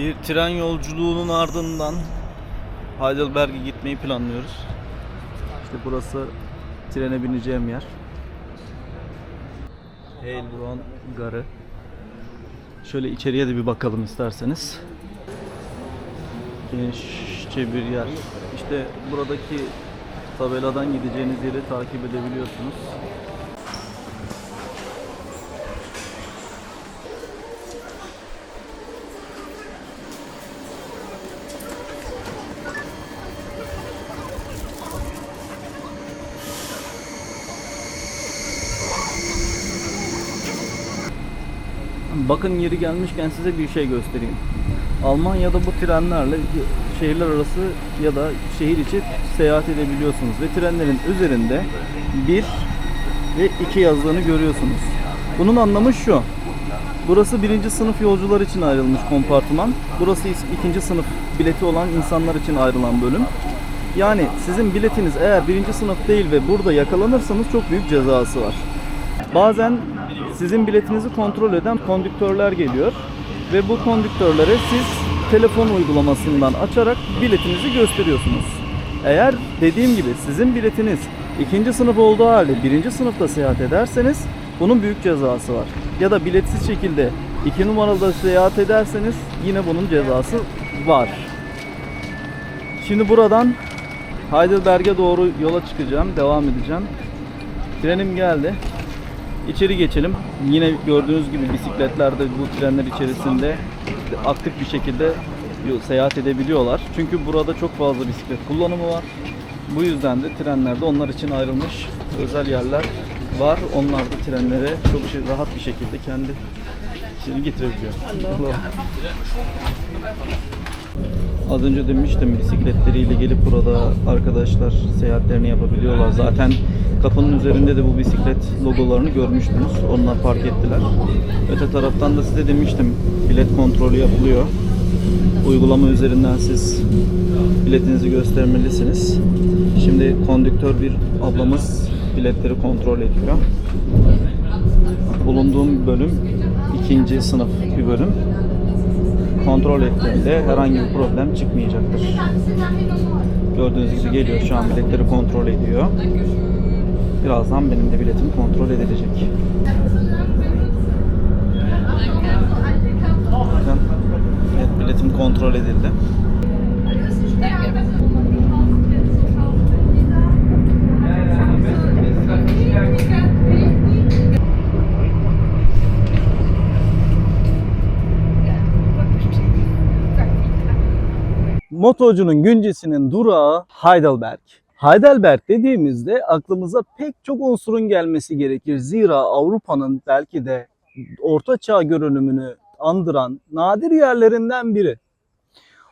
Bir tren yolculuğunun ardından Heidelberg'e gitmeyi planlıyoruz. İşte burası trene bineceğim yer. Heilbronn Garı. Şöyle içeriye de bir bakalım isterseniz. Genişçe bir yer. İşte buradaki tabeladan gideceğiniz yeri takip edebiliyorsunuz. Bakın yeri gelmişken size bir şey göstereyim. Almanya'da bu trenlerle şehirler arası ya da şehir içi seyahat edebiliyorsunuz ve trenlerin üzerinde bir ve iki yazdığını görüyorsunuz. Bunun anlamı şu. Burası birinci sınıf yolcular için ayrılmış kompartıman. Burası ikinci sınıf bileti olan insanlar için ayrılan bölüm. Yani sizin biletiniz eğer birinci sınıf değil ve burada yakalanırsanız çok büyük cezası var. Bazen sizin biletinizi kontrol eden kondüktörler geliyor ve bu kondüktörlere siz telefon uygulamasından açarak biletinizi gösteriyorsunuz. Eğer dediğim gibi sizin biletiniz ikinci sınıf olduğu halde birinci sınıfta seyahat ederseniz bunun büyük cezası var. Ya da biletsiz şekilde iki numaralı seyahat ederseniz yine bunun cezası var. Şimdi buradan Heidelberg'e doğru yola çıkacağım, devam edeceğim. Trenim geldi. İçeri geçelim. Yine gördüğünüz gibi bisikletler de bu trenler içerisinde aktif bir şekilde seyahat edebiliyorlar. Çünkü burada çok fazla bisiklet kullanımı var. Bu yüzden de trenlerde onlar için ayrılmış özel yerler var. Onlar da trenlere çok şey, rahat bir şekilde kendi şeyini getirebiliyor. Az önce demiştim bisikletleriyle gelip burada arkadaşlar seyahatlerini yapabiliyorlar. Zaten kapının üzerinde de bu bisiklet logolarını görmüştünüz. Onlar park ettiler. Öte taraftan da size demiştim bilet kontrolü yapılıyor. Uygulama üzerinden siz biletinizi göstermelisiniz. Şimdi kondüktör bir ablamız biletleri kontrol ediyor. Bulunduğum bölüm ikinci sınıf bir bölüm kontrol ettiğinde herhangi bir problem çıkmayacaktır. Gördüğünüz gibi geliyor şu an biletleri kontrol ediyor. Birazdan benim de biletim kontrol edilecek. Evet biletim kontrol edildi. Motocunun güncisinin durağı Heidelberg. Heidelberg dediğimizde aklımıza pek çok unsurun gelmesi gerekir. Zira Avrupa'nın belki de orta çağ görünümünü andıran nadir yerlerinden biri.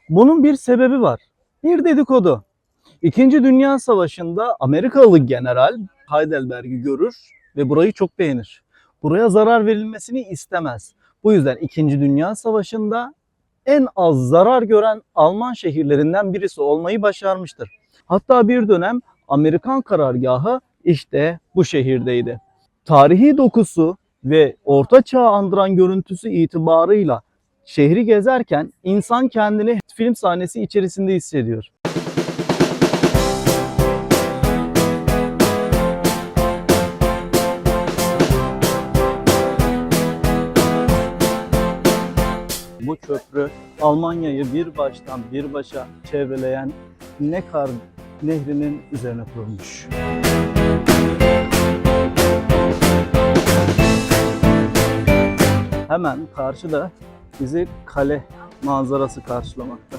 Bunun bir sebebi var. Bir dedikodu. İkinci Dünya Savaşı'nda Amerikalı general Heidelberg'i görür ve burayı çok beğenir. Buraya zarar verilmesini istemez. Bu yüzden İkinci Dünya Savaşı'nda en az zarar gören Alman şehirlerinden birisi olmayı başarmıştır. Hatta bir dönem Amerikan karargahı işte bu şehirdeydi. Tarihi dokusu ve orta çağ andıran görüntüsü itibarıyla şehri gezerken insan kendini film sahnesi içerisinde hissediyor. Bu köprü Almanya'yı bir baştan bir başa çevreleyen Neckar Nehri'nin üzerine kurulmuş. Hemen karşıda bizi kale manzarası karşılamakta.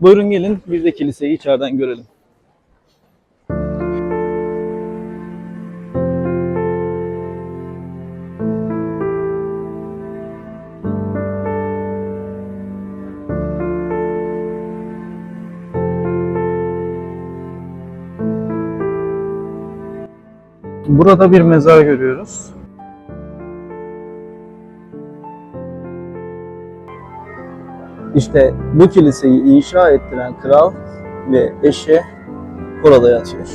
Buyurun gelin bir de kiliseyi içeriden görelim. Burada bir mezar görüyoruz. İşte bu kiliseyi inşa ettiren kral ve eşi burada yatıyor.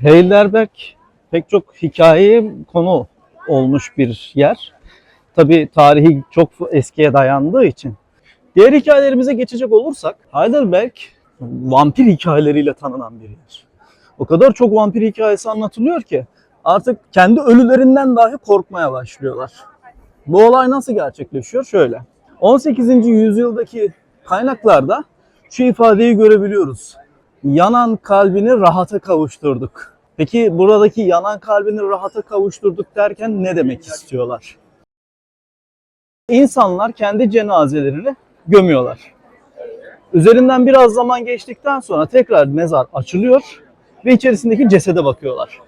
Heidelberg pek çok hikayeye konu olmuş bir yer. Tabi tarihi çok eskiye dayandığı için. Diğer hikayelerimize geçecek olursak Heidelberg vampir hikayeleriyle tanınan bir yer. O kadar çok vampir hikayesi anlatılıyor ki artık kendi ölülerinden dahi korkmaya başlıyorlar. Bu olay nasıl gerçekleşiyor? Şöyle. 18. yüzyıldaki kaynaklarda şu ifadeyi görebiliyoruz. Yanan kalbini rahata kavuşturduk. Peki buradaki yanan kalbini rahata kavuşturduk derken ne demek istiyorlar? İnsanlar kendi cenazelerini gömüyorlar. Üzerinden biraz zaman geçtikten sonra tekrar mezar açılıyor ve içerisindeki cesede bakıyorlar.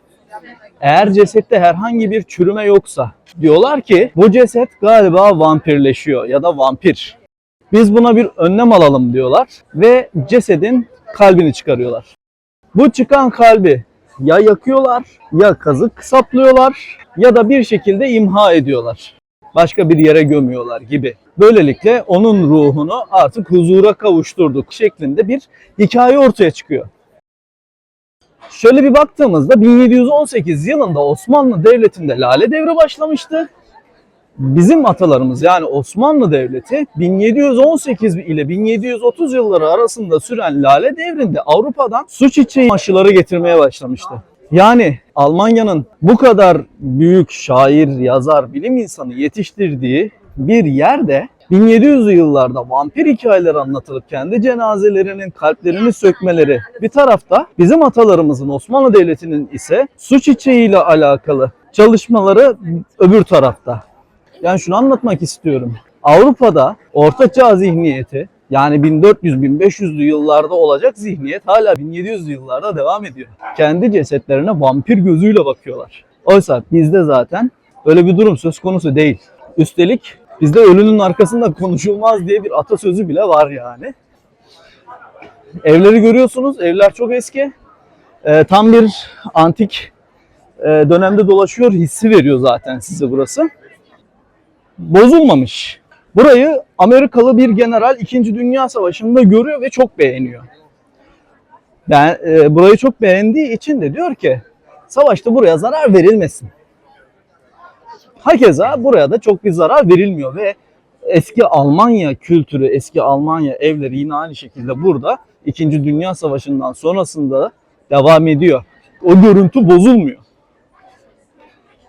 Eğer cesette herhangi bir çürüme yoksa diyorlar ki bu ceset galiba vampirleşiyor ya da vampir. Biz buna bir önlem alalım diyorlar ve cesedin kalbini çıkarıyorlar. Bu çıkan kalbi ya yakıyorlar ya kazık saplıyorlar ya da bir şekilde imha ediyorlar. Başka bir yere gömüyorlar gibi. Böylelikle onun ruhunu artık huzura kavuşturduk şeklinde bir hikaye ortaya çıkıyor. Şöyle bir baktığımızda 1718 yılında Osmanlı Devleti'nde Lale Devri başlamıştı. Bizim atalarımız yani Osmanlı Devleti 1718 ile 1730 yılları arasında süren Lale Devri'nde Avrupa'dan su çiçeği aşıları getirmeye başlamıştı. Yani Almanya'nın bu kadar büyük şair, yazar, bilim insanı yetiştirdiği bir yerde 1700'lü yıllarda vampir hikayeleri anlatılıp kendi cenazelerinin kalplerini sökmeleri bir tarafta bizim atalarımızın Osmanlı Devleti'nin ise su çiçeğiyle alakalı çalışmaları öbür tarafta. Yani şunu anlatmak istiyorum. Avrupa'da Orta Çağ zihniyeti yani 1400-1500'lü yıllarda olacak zihniyet hala 1700'lü yıllarda devam ediyor. Kendi cesetlerine vampir gözüyle bakıyorlar. Oysa bizde zaten öyle bir durum söz konusu değil. Üstelik bizde ölünün arkasında konuşulmaz diye bir atasözü bile var yani. Evleri görüyorsunuz. Evler çok eski. Ee, tam bir antik e, dönemde dolaşıyor hissi veriyor zaten size burası. Bozulmamış. Burayı Amerikalı bir general 2. Dünya Savaşı'nda görüyor ve çok beğeniyor. Yani e, burayı çok beğendiği için de diyor ki savaşta buraya zarar verilmesin. Hakeza buraya da çok bir zarar verilmiyor ve eski Almanya kültürü, eski Almanya evleri yine aynı şekilde burada 2. Dünya Savaşı'ndan sonrasında devam ediyor. O görüntü bozulmuyor.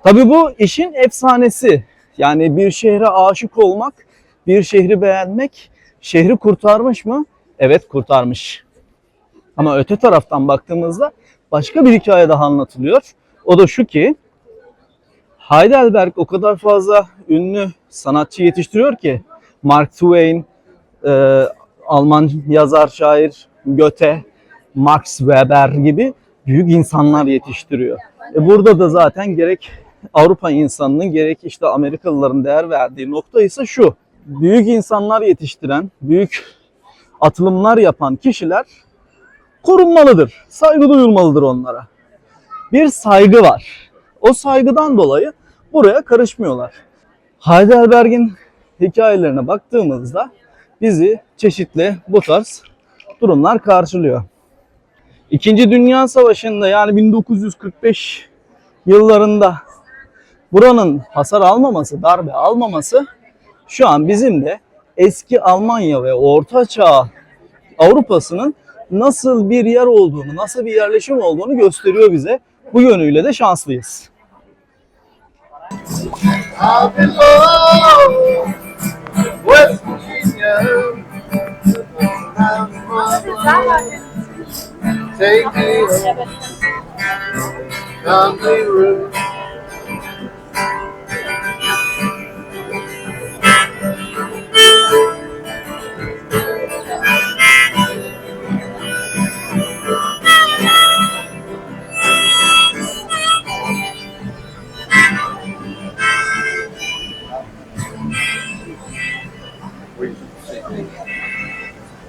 Tabii bu işin efsanesi. Yani bir şehre aşık olmak, bir şehri beğenmek şehri kurtarmış mı? Evet kurtarmış. Ama öte taraftan baktığımızda başka bir hikaye daha anlatılıyor. O da şu ki Heidelberg o kadar fazla ünlü sanatçı yetiştiriyor ki Mark Twain, e, Alman yazar, şair Goethe, Max Weber gibi büyük insanlar yetiştiriyor. E burada da zaten gerek Avrupa insanının gerek işte Amerikalıların değer verdiği nokta ise şu. Büyük insanlar yetiştiren, büyük atılımlar yapan kişiler korunmalıdır. Saygı duyulmalıdır onlara. Bir saygı var. O saygıdan dolayı buraya karışmıyorlar. Heidelberg'in hikayelerine baktığımızda bizi çeşitli bu tarz durumlar karşılıyor. İkinci Dünya Savaşı'nda yani 1945 yıllarında buranın hasar almaması, darbe almaması şu an bizim de eski Almanya ve Orta Çağ Avrupa'sının nasıl bir yer olduğunu, nasıl bir yerleşim olduğunu gösteriyor bize. Bu yönüyle de şanslıyız. Take me home, country road.